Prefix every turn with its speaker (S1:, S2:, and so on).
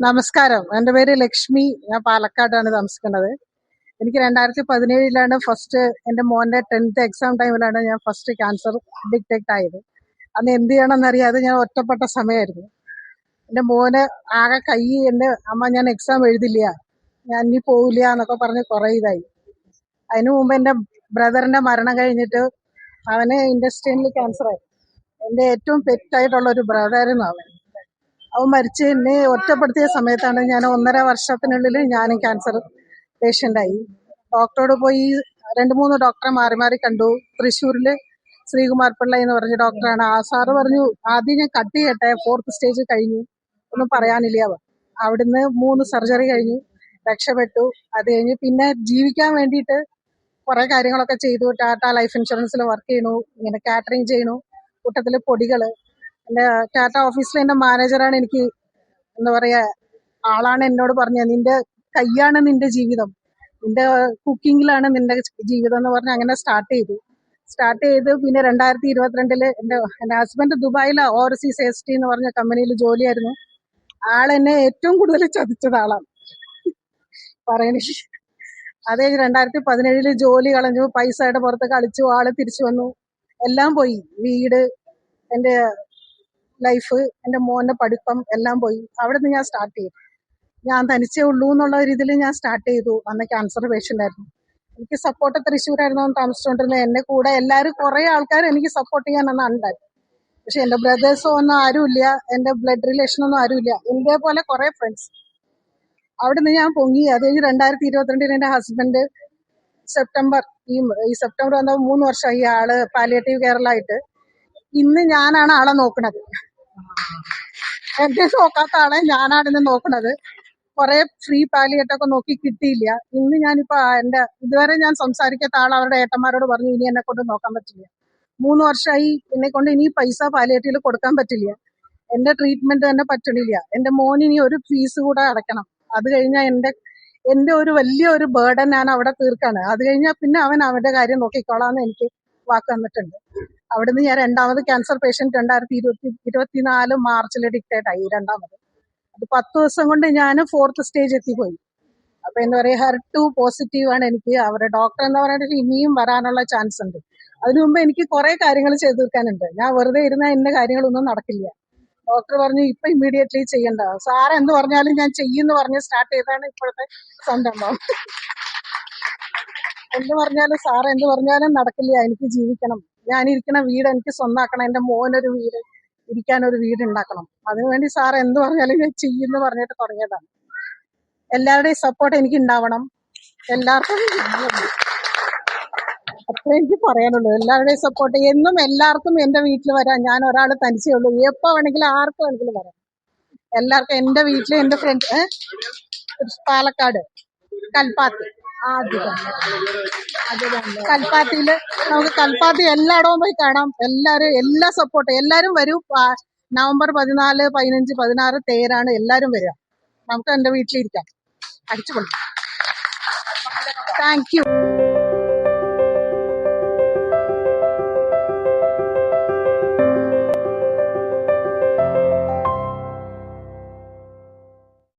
S1: നമസ്കാരം. എന്റെ പേര് ലക്ഷ്മി. ഞാൻ പാലക്കാടാണ് താമസിക്കുന്നത്. എനിക്ക് രണ്ടായിരത്തി പതിനേഴിലാണ് ഫസ്റ്റ് എന്റെ മോന്റെ ടെൻത്ത് എക്സാം ടൈമിലാണ് ഞാൻ ഫസ്റ്റ് ക്യാൻസർ ഡിറ്റക്ട് ആയത്. അന്ന് എന്ത് ചെയ്യണമെന്ന് അറിയാതെ ഞാൻ ഒറ്റപ്പെട്ട സമയമായിരുന്നു. എന്റെ മോന് ആകെ കൈ എന്റെ അമ്മ ഞാൻ എക്സാം എഴുതില്ല. ഞാൻ ഇനി പോവില്ല എന്നൊക്കെ പറഞ്ഞ് കുറേ ഇതായി. അതിനു മുമ്പ് എന്റെ ബ്രദറിന്റെ മരണം കഴിഞ്ഞിട്ട് അവന് ഇൻഡസ്ട്രീനിൽ ക്യാൻസർ ആയി. എന്റെ ഏറ്റവും പെറ്റായിട്ടുള്ള ഒരു ബ്രദറായിരുന്നു അവൻ. അവൻ മരിച്ച് എന്നെ ഒറ്റപ്പെടുത്തിയ സമയത്താണ് ഞാൻ ഒന്നര വർഷത്തിനുള്ളിൽ ഞാനും ക്യാൻസർ പേഷ്യന്റായി ഡോക്ടറോട് പോയി രണ്ട് മൂന്ന് ഡോക്ടറെ മാറി മാറി കണ്ടു. തൃശ്ശൂരിൽ ശ്രീകുമാർ പിള്ള എന്ന് പറഞ്ഞ ഡോക്ടറാണ് ആ സാറ് പറഞ്ഞു ആദ്യം ഞാൻ കട്ട് ചെയ്യട്ടെ ഫോർത്ത് സ്റ്റേജ് കഴിഞ്ഞു. ഒന്നും പറയാനില്ല അവിടുന്ന് മൂന്ന് സർജറി കഴിഞ്ഞു രക്ഷപ്പെട്ടു. അത് കഴിഞ്ഞ് പിന്നെ ജീവിക്കാൻ വേണ്ടിയിട്ട് കുറെ കാര്യങ്ങളൊക്കെ ചെയ്തു. ടാറ്റ ലൈഫ് ഇൻഷുറൻസിൽ വർക്ക് ചെയ്യണു ഇങ്ങനെ കാറ്ററിങ് ചെയ്യണു. കൂട്ടത്തിൽ പൊടികൾ എന്റെ ടാറ്റ ഓഫീസിലെ എന്റെ മാനേജറാണ് എനിക്ക് എന്താ പറയാ ആളാണ് എന്നോട് പറഞ്ഞത്. നിന്റെ കൈയാണ് നിന്റെ ജീവിതം. നിന്റെ കുക്കിങ്ങിലാണ് നിന്റെ ജീവിതം എന്ന് പറഞ്ഞ് അങ്ങനെ സ്റ്റാർട്ട് ചെയ്തു. സ്റ്റാർട്ട് ചെയ്ത് പിന്നെ രണ്ടായിരത്തി ഇരുപത്തിരണ്ടിൽ എന്റെ എന്റെ ഹസ്ബൻഡ് ദുബായിലെ ഓവർസീസ് എസ് ടി എന്ന് പറഞ്ഞ കമ്പനിയിൽ ജോലിയായിരുന്നു. ആൾ എന്നെ ഏറ്റവും കൂടുതൽ ചതിച്ചത് ആളാണ്. പറയണ അതേ രണ്ടായിരത്തി പതിനേഴിൽ ജോലി കളഞ്ഞു പൈസയുടെ പുറത്ത് കളിച്ചു ആൾ തിരിച്ചു വന്നു. എല്ലാം പോയി. വീട് എന്റെ ലൈഫ് എന്റെ മോന്റെ പഠിപ്പം എല്ലാം പോയി. അവിടെ നിന്ന് ഞാൻ സ്റ്റാർട്ട് ചെയ്തു. ഞാൻ തനിച്ചേ ഉള്ളൂ എന്നുള്ള ഒരു ഇതിൽ ഞാൻ സ്റ്റാർട്ട് ചെയ്തു. അന്ന് ക്യാൻസർ പേഷ്യന്റ് ആയിരുന്നു. എനിക്ക് സപ്പോർട്ട് തൃശ്ശൂരായിരുന്നു താമസിച്ചുകൊണ്ടിരുന്നത് എന്റെ കൂടെ എല്ലാവരും കുറേ ആൾക്കാർ എനിക്ക് സപ്പോർട്ട് ചെയ്യാൻ അന്ന് ഉണ്ടായിരുന്നു പക്ഷെ എന്റെ ബ്രദേഴ്സോ ഒന്നും ആരുമില്ല. എന്റെ ബ്ലഡ് റിലേഷൻ ഒന്നും ആരുമില്ല. എന്റെ പോലെ കുറേ ഫ്രണ്ട്സ് അവിടെ നിന്ന് ഞാൻ പൊങ്ങി. അത് കഴിഞ്ഞ് രണ്ടായിരത്തി ഇരുപത്തിരണ്ടിന് എന്റെ ഹസ്ബൻഡ് സെപ്റ്റംബർ ഈ ഈ സെപ്റ്റംബർ വന്ന മൂന്ന് വർഷമായി ആൾ പാലിയേറ്റീവ് കെയറിലായിട്ട് ഇന്ന് ഞാനാണ് ആളെ നോക്കണത് എന്നെ നോക്കാത്ത ആളെ ഞാനാണ് ഇന്ന് നോക്കണത്. കുറെ ഫ്രീ പാലിയേറ്റൊക്കെ നോക്കി കിട്ടിയില്ല. ഇന്ന് ഞാനിപ്പോ എന്റെ ഇതുവരെ ഞാൻ സംസാരിക്കാത്ത ആൾ അവരുടെ ഏട്ടന്മാരോട് പറഞ്ഞു ഇനി എന്നെ കൊണ്ട് നോക്കാൻ പറ്റില്ല. മൂന്ന് വർഷമായി എന്നെ കൊണ്ട് ഇനി പൈസ പാലിയേറ്റിൽ കൊടുക്കാൻ പറ്റില്ല. എന്റെ ട്രീറ്റ്മെന്റ് തന്നെ പറ്റണില്ല. എന്റെ മോൻ ഇനി ഒരു ഫീസ് കൂടെ അടക്കണം അത് കഴിഞ്ഞാൽ എന്റെ എന്റെ ഒരു വലിയ ഒരു ബേർഡൻ ഞാൻ അവിടെ തീർക്കാണ്. അത് കഴിഞ്ഞാൽ പിന്നെ അവൻ അവന്റെ കാര്യം നോക്കിക്കോളാന്ന് എനിക്ക് വാക്ക് തന്നിട്ടുണ്ട്. അവിടുന്ന് ഞാൻ രണ്ടാമത് ക്യാൻസർ പേഷ്യന്റ് രണ്ടായിരത്തി ഇരുപത്തി ഇരുപത്തിനാല് മാർച്ചിൽ ഡിക്റ്റേറ്റ് ആയി രണ്ടാമത്. അത് പത്ത് ദിവസം കൊണ്ട് ഞാൻ ഫോർത്ത് സ്റ്റേജ് എത്തിപ്പോയി. അപ്പൊ എന്താ പറയാ ഹെർ ടു പോസിറ്റീവ് ആണ് എനിക്ക്. അവരുടെ ഡോക്ടർ എന്ന് പറയുന്നത് ഇനിയും വരാനുള്ള ചാൻസ് ഉണ്ട്. അതിനു മുമ്പ് എനിക്ക് കുറെ കാര്യങ്ങൾ ചെയ്തു തീർക്കാനുണ്ട്. ഞാൻ വെറുതെ ഇരുന്ന എന്റെ കാര്യങ്ങളൊന്നും നടക്കില്ല. ഡോക്ടർ പറഞ്ഞു ഇപ്പൊ ഇമ്മീഡിയറ്റ്ലി ചെയ്യണ്ട. സാർ എന്ത് പറഞ്ഞാലും ഞാൻ ചെയ്യുമെന്ന് പറഞ്ഞ് സ്റ്റാർട്ട് ചെയ്താണ് ഇപ്പോഴത്തെ സംരംഭം. എന്ത് പറഞ്ഞാലും സാർ എന്ത് പറഞ്ഞാലും നടക്കില്ല. എനിക്ക് ജീവിക്കണം. ഞാൻ ഇരിക്കുന്ന വീട് എനിക്ക് സ്വന്തമാക്കണം. എന്റെ മോനൊരു വീട് ഇരിക്കാൻ ഒരു വീട് ഉണ്ടാക്കണം. അതിനുവേണ്ടി സാർ എന്ത് പറഞ്ഞാലും ഞാൻ ചെയ്യുമെന്ന് പറഞ്ഞിട്ട് തുടങ്ങിയതാണ്. എല്ലാവരുടെയും സപ്പോർട്ട് എനിക്ക് ഉണ്ടാവണം. എല്ലാവർക്കും അത്രേ എനിക്ക് പറയാനുള്ളൂ. എല്ലാവരുടെയും സപ്പോർട്ട് എന്നും എല്ലാവർക്കും എന്റെ വീട്ടിൽ വരാം. ഞാൻ ഒരാൾ തനിച്ചേ ഉള്ളൂ. എപ്പോ വേണമെങ്കിലും ആർക്ക് വേണമെങ്കിലും വരാം. എല്ലാവർക്കും എന്റെ വീട്ടിൽ എന്റെ ഫ്രണ്ട് പാലക്കാട് കൽപ്പാത്തി. കൽപ്പാത്തിയിൽ നമുക്ക് കൽപ്പാത്തി എല്ലായിടവും പോയി കാണാം. എല്ലാരും എല്ലാ സപ്പോർട്ട് എല്ലാരും വരും. നവംബർ പതിനാല് പതിനഞ്ച് പതിനാറ് തേരാണ് എല്ലാരും വരിക. നമുക്ക് എന്റെ വീട്ടിലിരിക്കാം. അടിച്ചു കൊടുക്കാം താങ്ക് യു